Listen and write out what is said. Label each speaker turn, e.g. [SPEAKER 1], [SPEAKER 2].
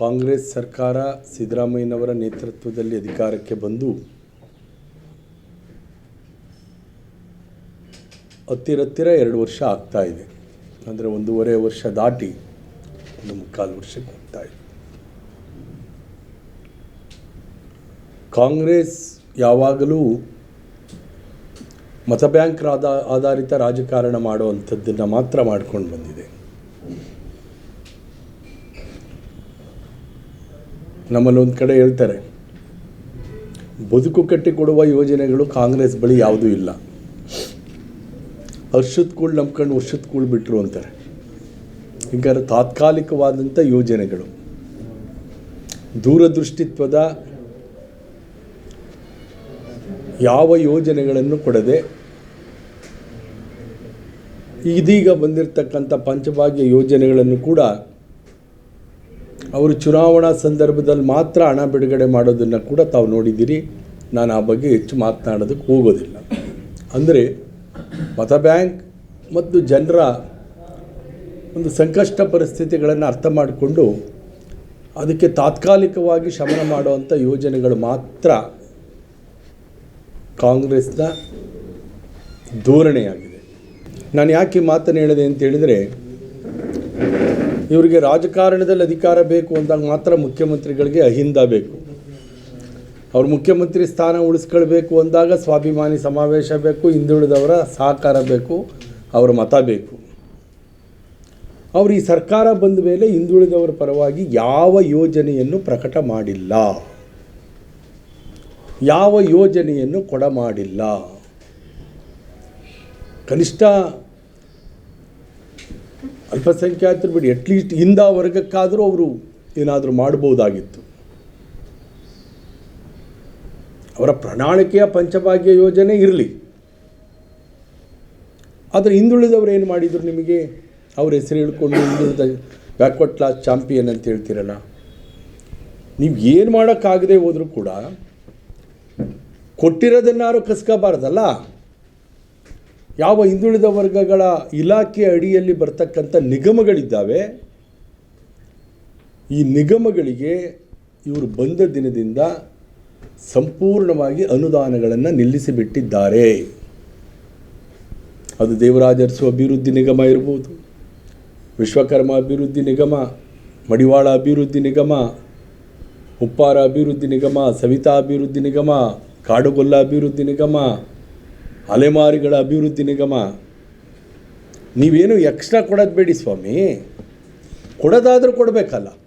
[SPEAKER 1] ಕಾಂಗ್ರೆಸ್ ಸರ್ಕಾರ ಸಿದ್ದರಾಮಯ್ಯನವರ ನೇತೃತ್ವದಲ್ಲಿ ಅಧಿಕಾರಕ್ಕೆ ಬಂದು ಹತ್ತಿರತ್ತಿರ ಎರಡು ವರ್ಷ ಆಗ್ತಾ ಇದೆ. ಅಂದರೆ ಒಂದೂವರೆ ವರ್ಷ ದಾಟಿ ಒಂದು ಮುಕ್ಕಾಲು ವರ್ಷಕ್ಕೆ ಹೋಗ್ತಾ ಇದೆ. ಕಾಂಗ್ರೆಸ್ ಯಾವಾಗಲೂ ಮತ ಬ್ಯಾಂಕ್ ಆಧಾ ಆಧಾರಿತ ರಾಜಕಾರಣ ಮಾಡುವಂಥದ್ದನ್ನು ಮಾತ್ರ ಮಾಡ್ಕೊಂಡು ಬಂದಿದೆ. ನಮ್ಮಲ್ಲಿ ಒಂದು ಕಡೆ ಹೇಳ್ತಾರೆ, ಬದುಕು ಕಟ್ಟಿಕೊಡುವ ಯೋಜನೆಗಳು ಕಾಂಗ್ರೆಸ್ ಬಳಿ ಯಾವುದೂ ಇಲ್ಲ. ವರ್ಷದ ಕೂಳು ನಂಬ್ಕೊಂಡು ವರ್ಷದ ಕೂಳು ಬಿಟ್ಟರು ಅಂತಾರೆ. ಹೀಗಾದ್ರೆ ತಾತ್ಕಾಲಿಕವಾದಂಥ ಯೋಜನೆಗಳು, ದೂರದೃಷ್ಟಿತ್ವದ ಯಾವ ಯೋಜನೆಗಳನ್ನು ಕೊಡದೆ ಇದೀಗ ಬಂದಿರತಕ್ಕಂಥ ಪಂಚಭಾಗ್ಯ ಯೋಜನೆಗಳನ್ನು ಕೂಡ ಅವರು ಚುನಾವಣಾ ಸಂದರ್ಭದಲ್ಲಿ ಮಾತ್ರ ಹಣ ಬಿಡುಗಡೆ ಮಾಡೋದನ್ನು ಕೂಡ ತಾವು ನೋಡಿದ್ದೀರಿ. ನಾನು ಆ ಬಗ್ಗೆ ಹೆಚ್ಚು ಮಾತನಾಡೋದಕ್ಕೆ ಹೋಗೋದಿಲ್ಲ. ಅಂದರೆ ಮತ ಬ್ಯಾಂಕ್ ಮತ್ತು ಜನರ ಒಂದು ಸಂಕಷ್ಟ ಪರಿಸ್ಥಿತಿಗಳನ್ನು ಅರ್ಥ ಮಾಡಿಕೊಂಡು ಅದಕ್ಕೆ ತಾತ್ಕಾಲಿಕವಾಗಿ ಶಮನ ಮಾಡುವಂಥ ಯೋಜನೆಗಳು ಮಾತ್ರ ಕಾಂಗ್ರೆಸ್ನ ಧೋರಣೆಯಾಗಿದೆ. ನಾನು ಯಾಕೆ ಮಾತನ್ನು ಹೇಳಿದೆ ಅಂತ ಹೇಳಿದರೆ ಇವರಿಗೆ ರಾಜಕಾರಣದಲ್ಲಿ ಅಧಿಕಾರ ಬೇಕು ಅಂದಾಗ ಮಾತ್ರ ಮುಖ್ಯಮಂತ್ರಿಗಳಿಗೆ ಅಹಿಂದ ಬೇಕು. ಅವ್ರು ಮುಖ್ಯಮಂತ್ರಿ ಸ್ಥಾನ ಉಳಿಸ್ಕೊಳ್ಬೇಕು ಅಂದಾಗ ಸ್ವಾಭಿಮಾನಿ ಸಮಾವೇಶ ಬೇಕು, ಹಿಂದುಳಿದವರ ಸಹಕಾರ ಬೇಕು, ಅವರ ಮತ ಬೇಕು. ಅವರು ಈ ಸರ್ಕಾರ ಬಂದ ಮೇಲೆ ಹಿಂದುಳಿದವರ ಪರವಾಗಿ ಯಾವ ಯೋಜನೆಯನ್ನು ಪ್ರಕಟ ಮಾಡಿಲ್ಲ. ಯಾವ ಯೋಜನೆಯನ್ನು ಕೊಡ ಮಾಡಿಲ್ಲ. ಕನಿಷ್ಠ ಅಲ್ಪಸಂಖ್ಯಾತರು ಬಿಡಿ ಅಟ್ಲೀಸ್ಟ್ ಹಿಂದ ವರ್ಗಕ್ಕಾದರೂ ಅವರು ಏನಾದರೂ ಮಾಡ್ಬೋದಾಗಿತ್ತು. ಅವರ ಪ್ರಣಾಳಿಕೆಯ ಪಂಚಭಾಗ್ಯ ಯೋಜನೆ ಇರಲಿ. ಆದರೆ ಹಿಂದುಳಿದವರು ಏನು ಮಾಡಿದರು ನಿಮಗೆ? ಅವ್ರ ಹೆಸರು ಹೇಳ್ಕೊಂಡು ಹಿಂದುಳಿದ ಬ್ಯಾಕ್ವರ್ಡ್ ಕ್ಲಾಸ್ ಚಾಂಪಿಯನ್ ಅಂತ ಹೇಳ್ತೀರಲ್ಲ. ನೀವು ಏನು ಮಾಡೋಕ್ಕಾಗದೆ ಹೋದರೂ ಕೂಡ ಕೊಟ್ಟಿರೋದನ್ನಾರು ಕಸ್ಕೋಬಾರ್ದಲ್ಲ. ಯಾವ ಹಿಂದುಳಿದ ವರ್ಗಗಳ ಇಲಾಖೆ ಅಡಿಯಲ್ಲಿ ಬರ್ತಕ್ಕಂಥ ನಿಗಮಗಳಿದ್ದಾವೆ, ಈ ನಿಗಮಗಳಿಗೆ ಇವರು ಬಂದ ದಿನದಿಂದ ಸಂಪೂರ್ಣವಾಗಿ ಅನುದಾನಗಳನ್ನು ನಿಲ್ಲಿಸಿಬಿಟ್ಟಿದ್ದಾರೆ. ಅದು ದೇವರಾಜರ್ಸು ಅಭಿವೃದ್ಧಿ ನಿಗಮ ಇರ್ಬೋದು, ವಿಶ್ವಕರ್ಮ ಅಭಿವೃದ್ಧಿ ನಿಗಮ, ಮಡಿವಾಳ ಅಭಿವೃದ್ಧಿ ನಿಗಮ, ಉಪ್ಪಾರ ಅಭಿವೃದ್ಧಿ ನಿಗಮ, ಸವಿತಾ ಅಭಿವೃದ್ಧಿ ನಿಗಮ, ಕಾಡುಗೊಲ್ಲ ಅಭಿವೃದ್ಧಿ ನಿಗಮ ಅಲೆಮಾರಿಗಳ ಅಭಿವೃದ್ಧಿ ನಿಗಮ ನೀವೇನು ಎಕ್ಸ್ಟ್ರಾ ಕೊಡೋದು ಬೇಡಿ ಸ್ವಾಮಿ. ಕೊಡೋದಾದರೂ ಕೊಡಬೇಕಲ್ಲ.